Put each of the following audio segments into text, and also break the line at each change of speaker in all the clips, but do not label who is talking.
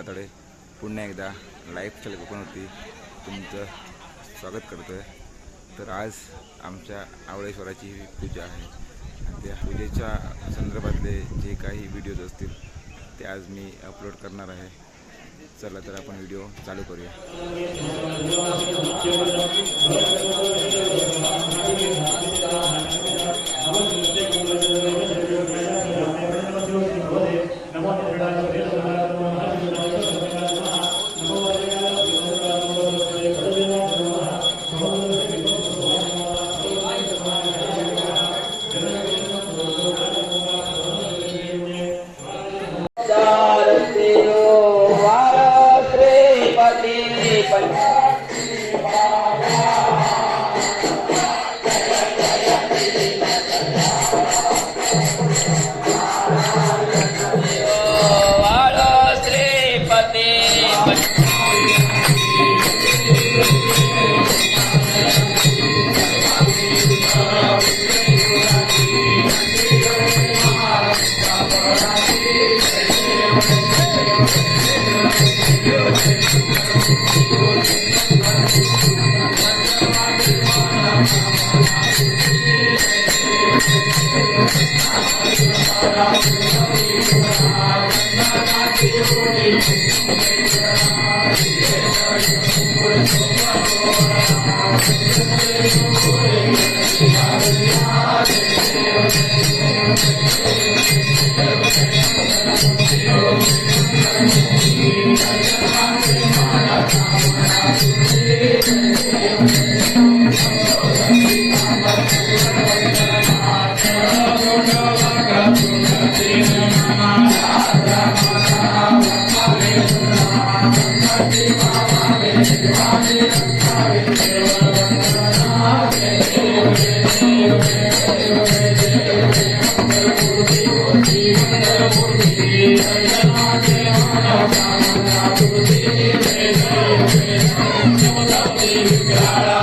पातळे. पुन्हा एकदा लाईफस्टाईल कोकणवरती तुमचं स्वागत करतो आहे तर आज आमच्या आवळेश्वराची पूजा आहे. आणि त्या पूजेच्या संदर्भातले जे काही व्हिडिओज असतील ते आज मी अपलोड करणार आहे. चला तर आपण व्हिडिओ चालू करूया.
चारति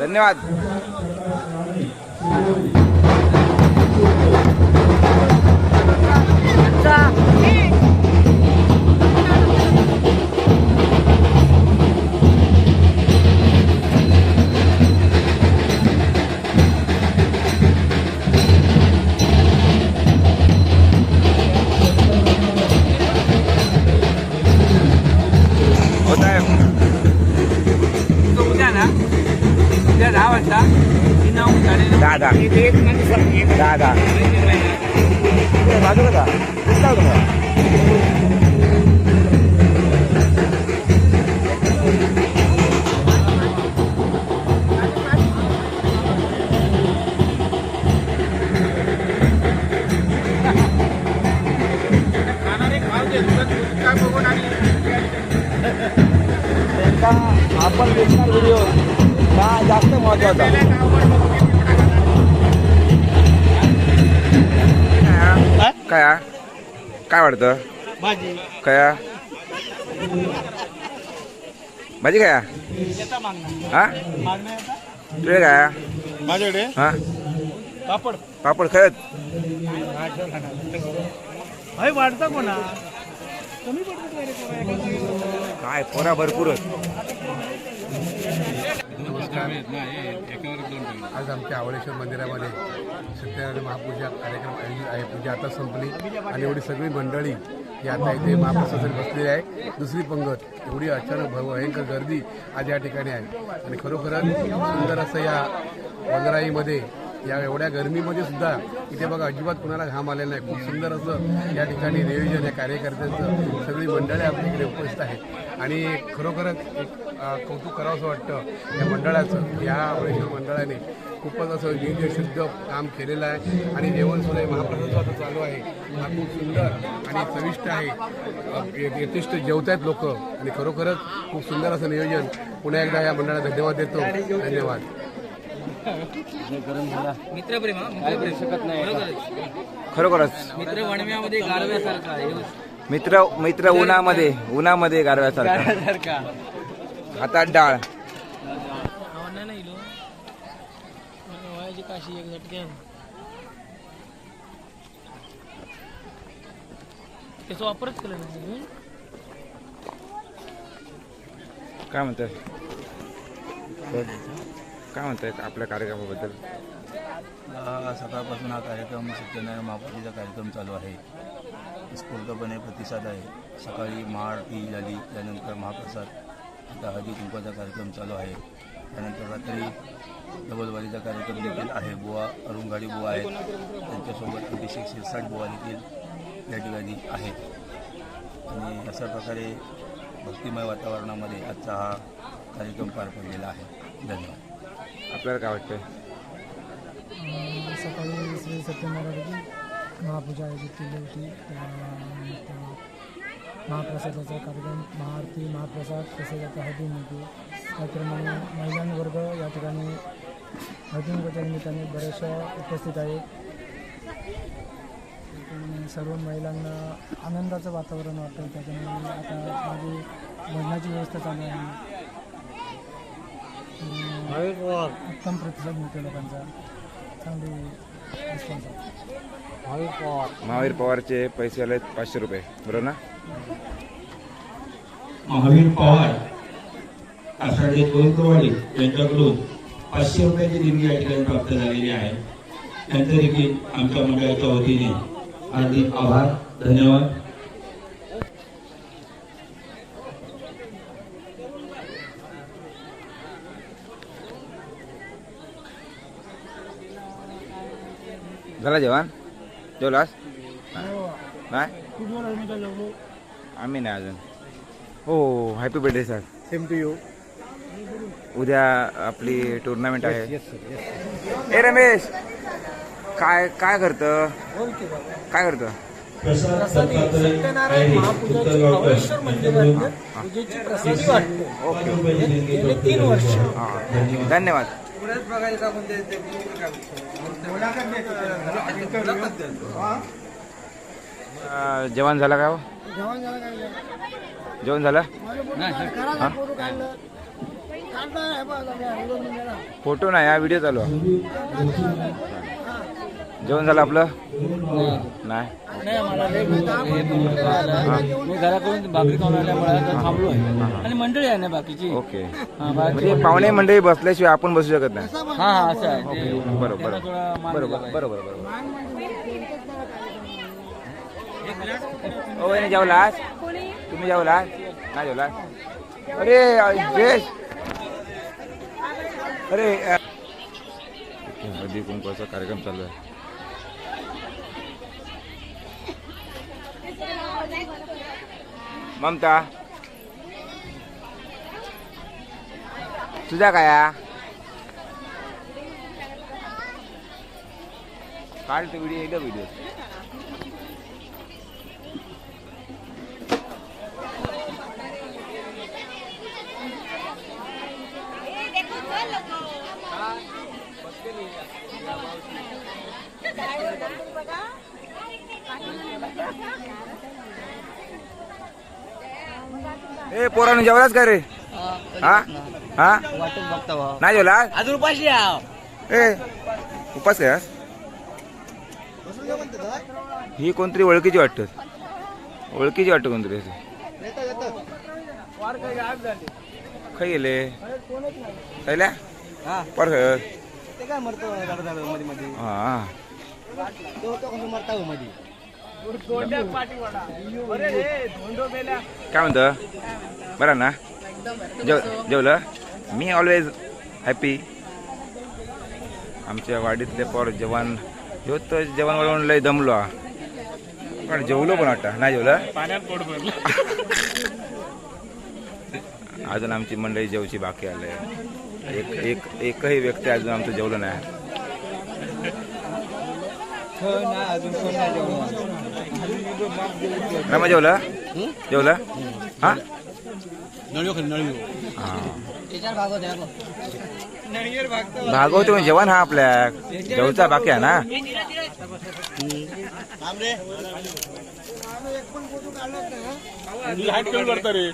धन्यवाद.
हो
उद्या दहा वाजता मी नाव साडे
दहा दहा दहा दहा बाजूला का दिसला का तुम्हाला? त्यांचा आपण दिसणार व्हिडिओ हा जास्त महत्त्वाचा काय? हा? काय वाटतं?
भाजी.
काय हा? भाजी काय हा? हा?
मागणं
तुझे काय हा?
माझ्याकडे?
हा?
पापड.
पापड
हय वाढता कोणा? कमी पडतो?
काय पोरा भरपूरच.
आज आमच्या आवळेश्वर मंदिरामध्ये सत्यनारायण महापूजा कार्यक्रम आयोजित आहे. पूजा आता संपली आणि एवढी सगळी मंडळी ही आता इथे महाप्रसादासाठी बसलेली आहे. दुसरी पंगत एवढी अचानक भव भयंकर गर्दी आज या ठिकाणी आहे. आणि खरोखरच सुंदर असं या वंगराईमध्ये या एवढ्या गरमीमध्ये सुद्धा इथे बघा अजिबात कुणाला घाम आलेला नाही. खूप सुंदर असं या ठिकाणी नियोजन या कार्यकर्त्यांचं सगळी मंडळे आपल्या इकडे उपस्थित आहेत. आणि खरोखरच एक कौतुक करावंसं वाटतं या मंडळाचं. या आवळेश्वर मंडळाने खूपच असं नियोजन शुद्ध काम केलेलं आहे. आणि जेवण सुद्धा हे महाप्रसाद आता चालू आहे. हा खूप सुंदर आणि चविष्ट आहे. यथेष्ट जेवत आहेत लोक. आणि खरोखरच खूप सुंदर असं नियोजन पुन्हा एकदा या मंडळाला धन्यवाद देतो. धन्यवाद.
मित्रप्रेम हा, मित्रप्रेम. शकत नाही.
खरोखरच.
मित्र वणव्यामध्ये गारव्यासारखा आहे.
मित्र मित्र उन्हामध्ये उन्हामध्ये गारव्यासारखा
गारव्यासारखा
हातात डाळ.
नाही लो वयाची काशी एक झटक्यान त्याचा वापरच केला नाही तुम्ही
काय म्हणताय? काय म्हणताय आपल्या कार्यक्रमाबद्दल?
सकाळपासून हा कार्यक्रम सत्यनारायण महापालिकेचा कार्यक्रम चालू आहे. स्फूर्तपणे प्रतिसाद आहे. सकाळी महाआरती झाली त्यानंतर महाप्रसाद आता हळदी कुंकवाचा कार्यक्रम चालू आहे. त्यानंतर रात्री डबलवारीचा कार्यक्रम देखील आहे. बुवा अरुणगाडी बुवा आहेत. त्यांच्यासोबत अभिषेक शिरसाट बुवा देखील या ठिकाणी आहेत. आणि अशा प्रकारे भक्तिमय वातावरणामध्ये आजचा हा कार्यक्रम पार पडलेला आहे. धन्यवाद.
आपल्याला काय वाटतंय?
सकाळी श्री सत्यनारायणाची महापूजा आयोजित केली होती. महाप्रसादाचा कार्यक्रम महाआरती महाप्रसाद तसेच आता हळदीमध्ये त्याप्रमाणे महिलांवर्ग या ठिकाणी हळदीमुखाच्या निमित्ताने बऱ्याचशा उपस्थित आहेत. सर्व महिलांना आनंदाचं वातावरण वाटतं त्याच्यामुळे आता माझी भजनाची व्यवस्था चालू आहे. उत्तम प्रतिसाद मिळतो लोकांचा. चांगली रिस्पॉन्स
महावीर पवारचे पैसे आले पाचशे रुपये. बरोबर ना?
महावीर पवार आषाढी गोविंदवाडी यांच्याकडून पाचशे रुपयाची देणगी या ठिकाणी प्राप्त झालेली आहे. त्यांचे देखील आमच्या मंडळाच्या वतीने हार्दिक आभार धन्यवाद.
झाला जेवण जेवलास
काय
आम्ही नाही अजून हो happy birthday sir
same to you
उद्या आपली टुर्नामेंट आहे. ए रमेश! काय काय करतं? काय करतं?
प्रसाद
प्रसादी
धन्यवाद
अं, जेवण झालं का हो?
जेवण झालं काय
जेवण झालं?
करा फोटो काढलं. काढलं हे बघ, लगे, व्हिडिओ निघाला.
फोटो नाही हा व्हिडिओ चालू आहे. जेवण झालं आपलं? नाही.
मी घराकडून भाकरी खाऊन आल्यामुळे आता थांबलो आहे आणि मंडळी आहे ना बाकीची?
ओके.
हा,
म्हणजे पाहुणे मंडळी बसल्याशिवाय आपण बसू शकत नाही.
हा हा असं आहे.
बरोबर बरोबर. बरोबर बरोबर जेवलास तुम्ही जेवलास नाही जेवलास अरे जयेश. अरे हळदी कुंकवाचा कार्यक्रम चालू आहे. ममता तुझा काय हा? काढ तो व्हिडिओ एकदा व्हिडिओ पोरानं जेवलाच का रे? हा हा? नाही जेवला?
अजून उपाशी आहो.
ए उपास काय? आज? ही कोणतरी ओळखीची वाटत. ओळखीची वाटत कोणतरी अशी. खाई गेले खायल्या पर
ते काय मरतो मध्ये मध्ये
हा.
तो तो कसं मरता हो मध्ये?
काय म्हणतं? बरं ना? जेव जेवलं? मी ऑलवेज हॅपी आमच्या वाडीतले पोर जवान ह्यो तर जेवण वळून लय दमलो. हा. पण जेवलो पण वाटतं. नाही जेवलं?
पाण्यात पोट भरलं.
अजून आमची मंडळी जेवची बाकी आले एक एक एकही व्यक्ती अजून आमचं जेवलं नाही. रमा जेवलं? जेवलं? हा? हा. भागवतो म्हणजे जेवण हा आपल्या जेवचा बाकी आहे ना?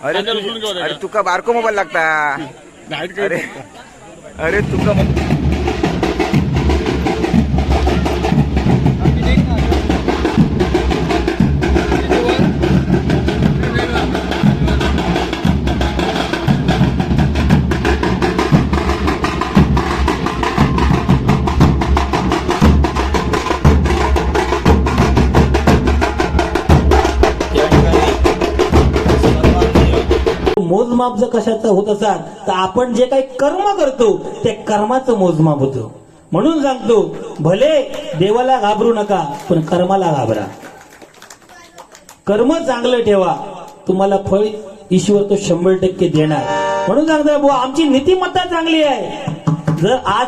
अरे अरे तुका बारको मोबाईल लागता. अरे अरे तुका
मोजमाप जर कशाचं होत असाल तर आपण जे काही कर्म करतो ते कर्माचं मोजमाप होतं. म्हणून सांगतो भले देवाला घाबरू नका पण कर्माला घाबरा. कर्म चांगलं ठेवा तुम्हाला फळ ईश्वर तो शंभर टक्के देणार. म्हणून सांगतो बुवा आमची नीतिमत्ता चांगली आहे. जर आज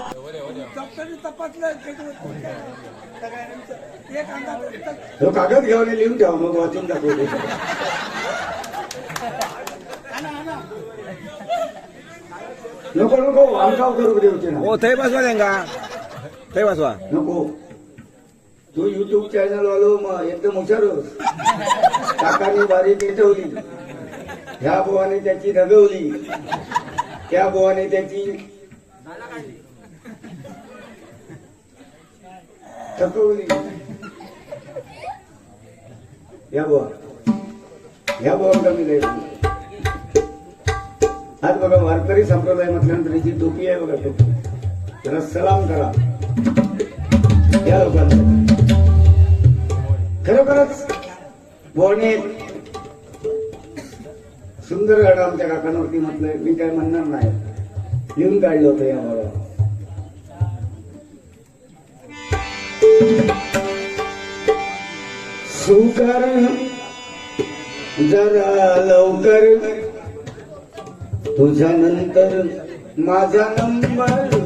कागद घेऊन लिहून ठेवा मग वाचून दाखवतो. नको नको आमकाव करू देऊचे ना.
ओ थंय बसवा त्यांका थंय बसवा.
नको. तू युट्यूब चॅनल वालो मग एकदम हुशार. काकांनी बारी पेटवली. ह्या बोवाने त्याची रगवली. त्या बोवाने त्याची थकवली. या बोवा. ह्या बोवा कमी नाही. आज बघा वारकरी संप्रदाय म्हटल्यानंतर जी टोपी आहे बघा टोपी. त्याला सलाम करा. या लोकांना. खरोखरच बोलणे सुंदर गाणं आमच्या काकांवरती म्हटलंय मी काय म्हणणार नाही. लिहून काढलं होतं या मला. सुकारण जरा लवकर तुझ्या नंतर माझा नंबर.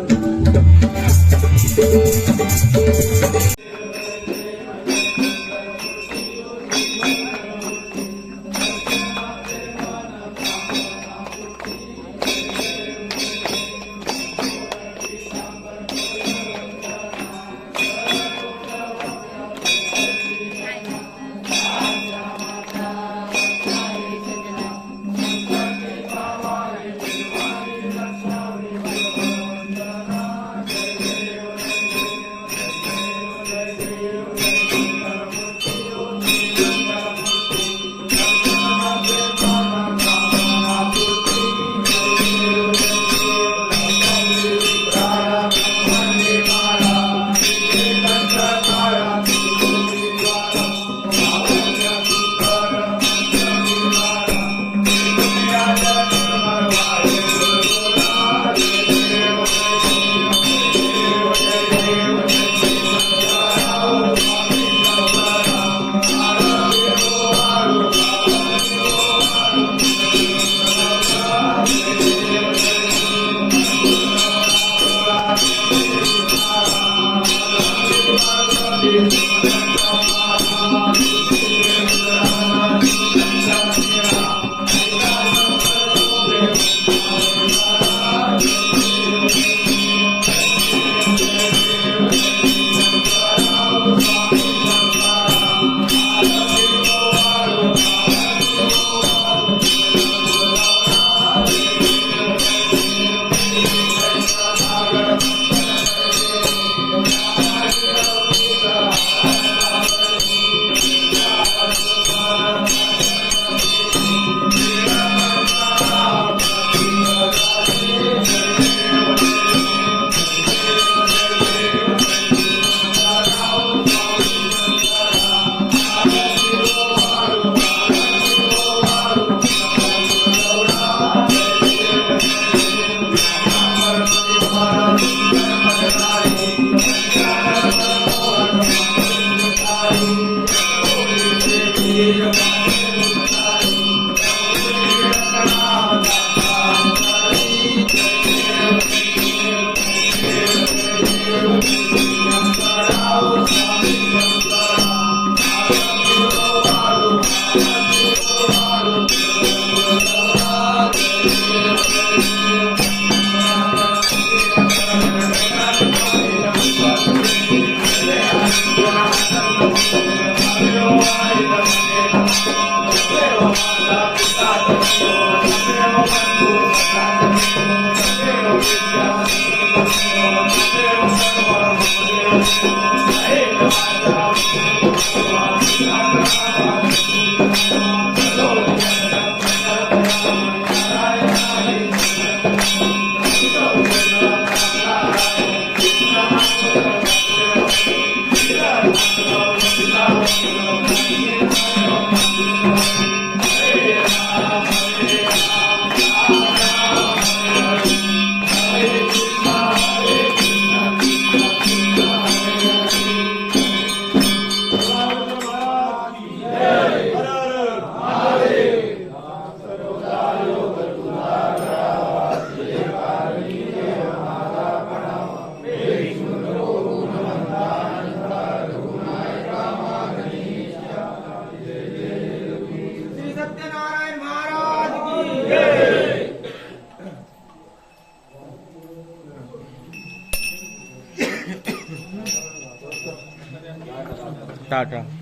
好吃